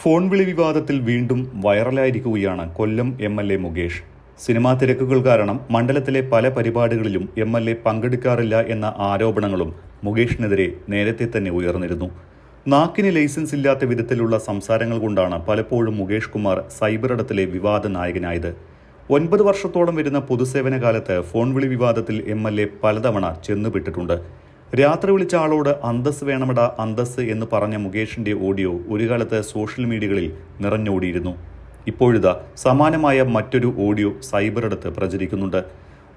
Phone വിളി വിവാദത്തിൽ വീണ്ടും വൈറലായിരിക്കുകയാണ് Kollam M L A Mukesh. Cinema തിരക്കുകൾ കാരണം മണ്ഡലത്തിലെ പല പരിപാടികളിലും എം എൽ എ പങ്കെടുക്കാറില്ല എന്ന ആരോപണങ്ങളും മുകേഷിനെതിരെ നേരത്തെ തന്നെ ഉയർന്നിരുന്നു. നാക്കിന് ലൈസൻസ് ഇല്ലാത്ത വിധത്തിലുള്ള സംസാരങ്ങൾ കൊണ്ടാണ് പലപ്പോഴും മുകേഷ് കുമാർ സൈബറിടത്തിലെ വിവാദ നായകനായത്. ഒൻപത് വർഷത്തോളം വരുന്ന പൊതുസേവന കാലത്ത് ഫോൺ വിളി വിവാദത്തിൽ എം എൽ എ പലതവണ ചെന്നുപെട്ടിട്ടുണ്ട്. രാത്രി വിളിച്ച ആളോട് അന്തസ് വേണമട അന്തസ് എന്ന് പറഞ്ഞ മുകേഷിന്റെ ഓഡിയോ ഒരു കാലത്ത് സോഷ്യൽ മീഡിയകളിൽ നിറഞ്ഞോടിയിരുന്നു. ഇപ്പോഴിതാ സമാനമായ മറ്റൊരു ഓഡിയോ സൈബറിടത്ത് പ്രചരിക്കുന്നുണ്ട്.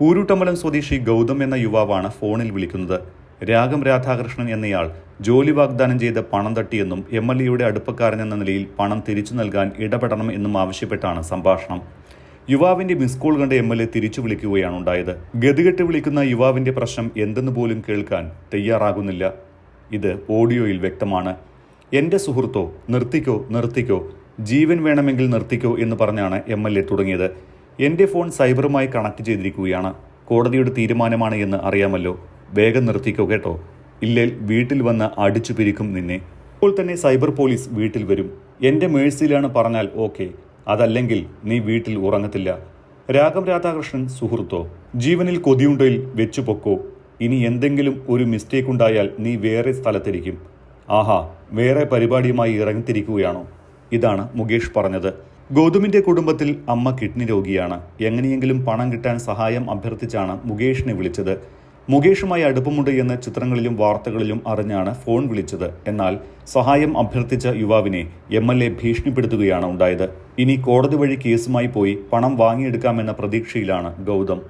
ഊരുട്ടമ്പലം സ്വദേശി ഗൗതം എന്ന യുവാവാണ് ഫോണിൽ വിളിക്കുന്നത്. രാഗം രാധാകൃഷ്ണൻ എന്നയാൾ ജോലി വാഗ്ദാനം ചെയ്ത് പണം തട്ടിയെന്നും എം എൽ എയുടെ അടുപ്പക്കാരൻ എന്ന നിലയിൽ പണം തിരിച്ചു നൽകാൻ ഇടപെടണം എന്നും ആവശ്യപ്പെട്ടാണ് സംഭാഷണം. യുവാവിന്റെ മിസ് കോൾ കണ്ട എം എൽ എ തിരിച്ചു വിളിക്കുകയാണ് ഉണ്ടായത്. ഗതികെട്ട് വിളിക്കുന്ന യുവാവിന്റെ പ്രശ്നം എന്തെന്ന് പോലും കേൾക്കാൻ തയ്യാറാകുന്നില്ല. ഇത് ഓഡിയോയിൽ വ്യക്തമാണ്. എന്റെ സുഹൃത്തോ നിർത്തിക്കോ നിർത്തിക്കോ ജീവൻ വേണമെങ്കിൽ നിർത്തിക്കോ എന്ന് പറഞ്ഞാണ് എം എൽ എ തുടങ്ങിയത്. എന്റെ ഫോൺ സൈബറുമായി കണക്ട് ചെയ്തിരിക്കുകയാണ്. കോടതിയുടെ തീരുമാനമാണ് എന്ന് അറിയാമല്ലോ. വേഗം നിർത്തിക്കോ കേട്ടോ. ഇല്ലേൽ വീട്ടിൽ വന്ന് അടിച്ചു പിരിക്കും നിന്നെ. ഇപ്പോൾ തന്നെ സൈബർ പോലീസ് വീട്ടിൽ വരും. എന്റെ മേഴ്സിയിലാണ് പറഞ്ഞാൽ ഓക്കെ. അതല്ലെങ്കിൽ നീ വീട്ടിൽ ഉറങ്ങത്തില്ല. രാഗം രാധാകൃഷ്ണൻ സുഹൃത്തോ ജീവനിൽ കൊതിയുണ്ടയിൽ വെച്ചു പൊക്കോ. ഇനി എന്തെങ്കിലും ഒരു മിസ്റ്റേക്ക് ഉണ്ടായാൽ നീ വേറെ സ്ഥലത്തിരിക്കും. ആഹാ വേറെ പരിപാടിയുമായി ഇറങ്ങിത്തിരിക്കുകയാണോ? ഇതാണ് മുകേഷ് പറഞ്ഞത്. ഗൗതമിന്റെ കുടുംബത്തിൽ അമ്മ കിഡ്നി രോഗിയാണ്. എങ്ങനെയെങ്കിലും പണം കിട്ടാൻ സഹായം അഭ്യർത്ഥിച്ചാണ് മുകേഷിനെ വിളിച്ചത്. മുകേഷുമായി അടുപ്പമുണ്ട് എന്ന് ചിത്രങ്ങളിലും വാർത്തകളിലും അറിഞ്ഞാണ് ഫോൺ വിളിച്ചത്. എന്നാൽ സഹായം അഭ്യർത്ഥിച്ച യുവാവിനെ എം എൽ എ ഭീഷണിപ്പെടുത്തുകയാണ് ഉണ്ടായത്. ഇനി കോടതി വഴി കേസുമായി പോയി പണം വാങ്ങിയെടുക്കാമെന്ന പ്രതീക്ഷയിലാണ് ഗൗതം.